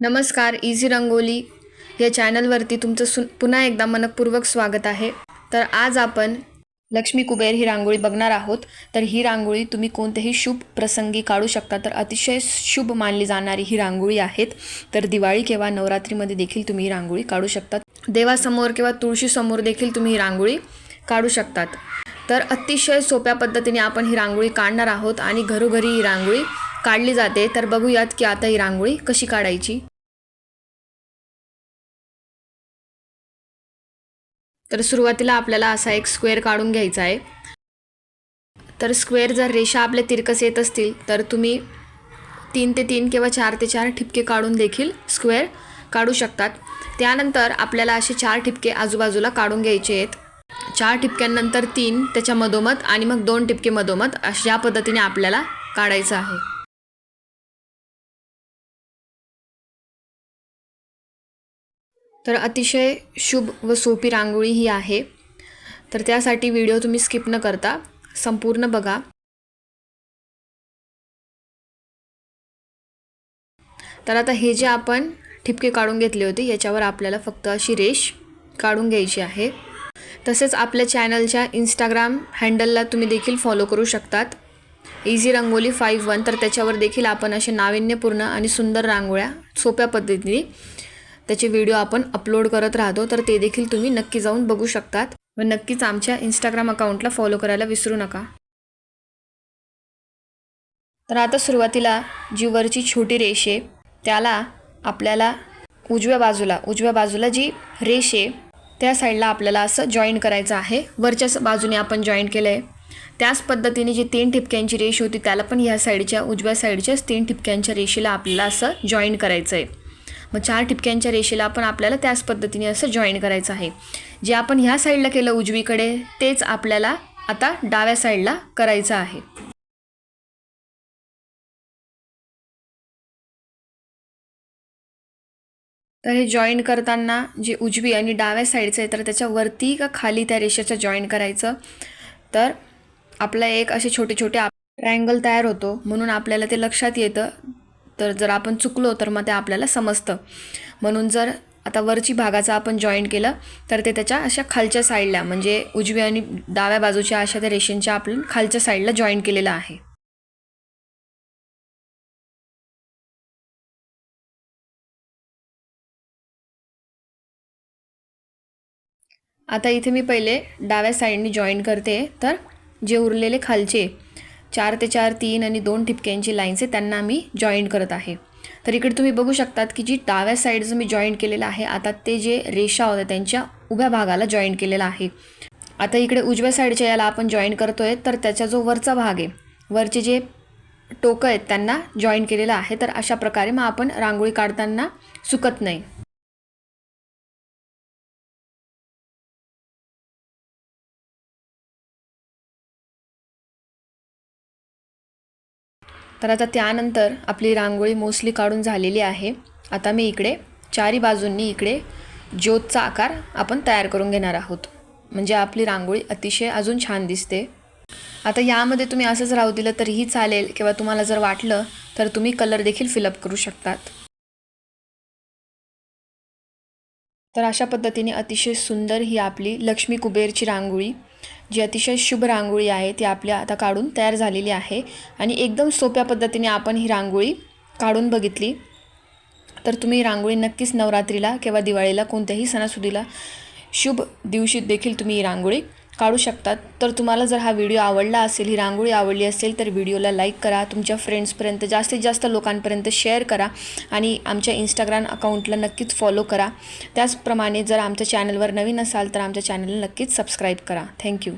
नमस्कार इझी रंगोली या चॅनलवरती तुमचं सु पुन्हा एकदा मनपूर्वक स्वागत आहे. तर आज आपण लक्ष्मी कुबेर ही रांगोळी बघणार आहोत. तर ही रांगोळी तुम्ही कोणत्याही शुभ प्रसंगी काढू शकता. तर अतिशय शुभ मानली जाणारी ही रांगोळी आहेत. तर दिवाळी किंवा नवरात्रीमध्ये देखील तुम्ही ही रांगोळी काढू शकतात. देवासमोर किंवा तुळशीसमोर देखील तुम्ही ही रांगोळी काढू शकतात. तर अतिशय सोप्या पद्धतीने आपण ही रांगोळी काढणार आहोत आणि घरोघरी ही रांगोळी काढली जाते. तर बघूयात की आता ही रांगोळी कशी काढायची? तर सुरुवातीला आपल्याला असा एक स्क्वेअर काढून घ्यायचा आहे. तर स्क्वेअर जर रेषा आपल्या तिरकस येत असतील तर तुम्ही तीन ते तीन किंवा चार ते चार ठिपके काढून देखील स्क्वेअर काढू शकतात. त्यानंतर आपल्याला असे चार ठिपके आजूबाजूला काढून घ्यायचे आहेत. चार ठिपक्यांनंतर तीन त्याच्या मधोमध आणि मग दोन ठिपके मधोमध अशा पद्धतीने आपल्याला काढायचं आहे. तर अतिशय शुभ व सोपी रांगोळी ही आहे. तर त्यासाठी व्हिडिओ तुम्ही स्किप न करता संपूर्ण बघा. तर आता हे जे आपण ठिपके काढून घेतले होते याच्यावर आपल्याला फक्त अशी रेष काढून घ्यायची आहे. तसेच आपल्या चॅनलच्या इंस्टाग्राम हँडलला तुम्ही देखील फॉलो करू शकतात. इझी रंगोली फाईव्ह वन तर त्याच्यावर देखील आपण असे नाविन्यपूर्ण आणि सुंदर रांगोळ्या सोप्या पद्धतीने त्याचे व्हिडिओ आपण अपलोड करत राहतो तर ते देखील तुम्ही नक्की जाऊन बघू शकतात. व नक्कीच आमच्या इंस्टाग्राम अकाउंटला फॉलो करायला विसरू नका. तर आता सुरुवातीला जी वरची छोटी रेष आहे त्याला आपल्याला उजव्या बाजूला उजव्या बाजूला जी रेष आहे त्या साईडला आपल्याला असं जॉईन करायचं आहे. वरच्या बाजूने आपण जॉईन केलं आहे त्याच पद्धतीने जी तीन ठिपक्यांची रेष होती त्याला पण ह्या साईडच्या उजव्या साईडच्याच तीन ठिपक्यांच्या रेषेला आपल्याला असं जॉईन करायचं आहे मग चार ठिपक्यांच्या रेषेला आपण आपल्याला त्याच पद्धतीने असं जॉईन करायचं आहे. जे आपण ह्या साईडला केलं उजवीकडे तेच आपल्याला आता डाव्या साईडला करायचं आहे. तर हे जॉईन करताना जे उजवी आणि डाव्या साईडचं आहे तर त्याच्यावरती का खाली त्या रेषेचं जॉईन करायचं? तर आपला एक असे छोटे छोटे ट्रायंगल तयार होतो. म्हणून आपल्याला ते लक्षात येतं. तर जर आपण चुकलो तर मग ते आपल्याला समजतं. म्हणून जर आता वरची भागाचा आपण जॉईन केलं तर ते त्याच्या अशा खालच्या साईडला म्हणजे उजव्या आणि डाव्या बाजूच्या अशा त्या रेशनच्या आपण खालच्या साईडला जॉईन केलेलं आहे. आता इथे मी पहिले डाव्या साईडनी जॉईन करते तर जे उरलेले खालचे चार ते चार तीन आणि दोन ठिपक्यांची लाईन्स आहे त्यांना मी जॉईंट करत आहे. तर इकडे तुम्ही बघू शकतात की जी डाव्या साईडचं मी जॉईंट केलेलं आहे आता ते जे रेषा होत्या त्यांच्या उभ्या भागाला जॉईंट केलेला आहे. आता इकडे उजव्या साईडच्या याला आपण जॉईन करतो आहे तर त्याचा जो वरचा भाग आहे वरचे जे टोकं आहेत त्यांना जॉईन केलेलं आहे. तर अशा प्रकारे मग आपण रांगोळी काढताना चुकत नाही. तर आता त्यानंतर आपली रांगोळी मोस्टली काढून झालेली आहे. आता मी इकडे चारी बाजूंनी इकडे ज्योतचा आकार आपण तयार करून घेणार आहोत. म्हणजे आपली रांगोळी अतिशय अजून छान दिसते. आता यामध्ये तुम्ही असंच राहू दिलं तरीही चालेल किंवा तुम्हाला जर वाटलं तर तुम्ही कलर देखील फिलअप करू शकतात. तर अशा पद्धतीने अतिशय सुंदर ही आपली लक्ष्मी कुबेरची रांगोळी जी अतिशय शुभ रांगोळी आहे ती आपल्या आता काढून तयार झालेली आहे. आणि एकदम सोप्या पद्धतीने आपण ही रांगोळी काढून बघितली. तर तुम्ही रांगोळी नक्कीच नवरात्रीला किंवा दिवाळीला कोणत्याही सणासुदीला शुभ दिवशी देखील तुम्ही ही रांगोळी काढू शकतात. तर तुम्हाला जर हा व्हिडिओ आवडला असेल ही रांगोळी आवडली असेल तर व्हिडिओला लाईक करा. तुमच्या फ्रेंड्सपर्यंत जास्तीत जास्त लोकांपर्यंत शेअर करा. आणि आमच्या इंस्टाग्राम अकाउंटला नक्कीच फॉलो करा. त्याचप्रमाणे जर आमच्या चॅनलवर नवीन असाल तर आमच्या चॅनलला नक्कीच सबस्क्राईब करा. थँक्यू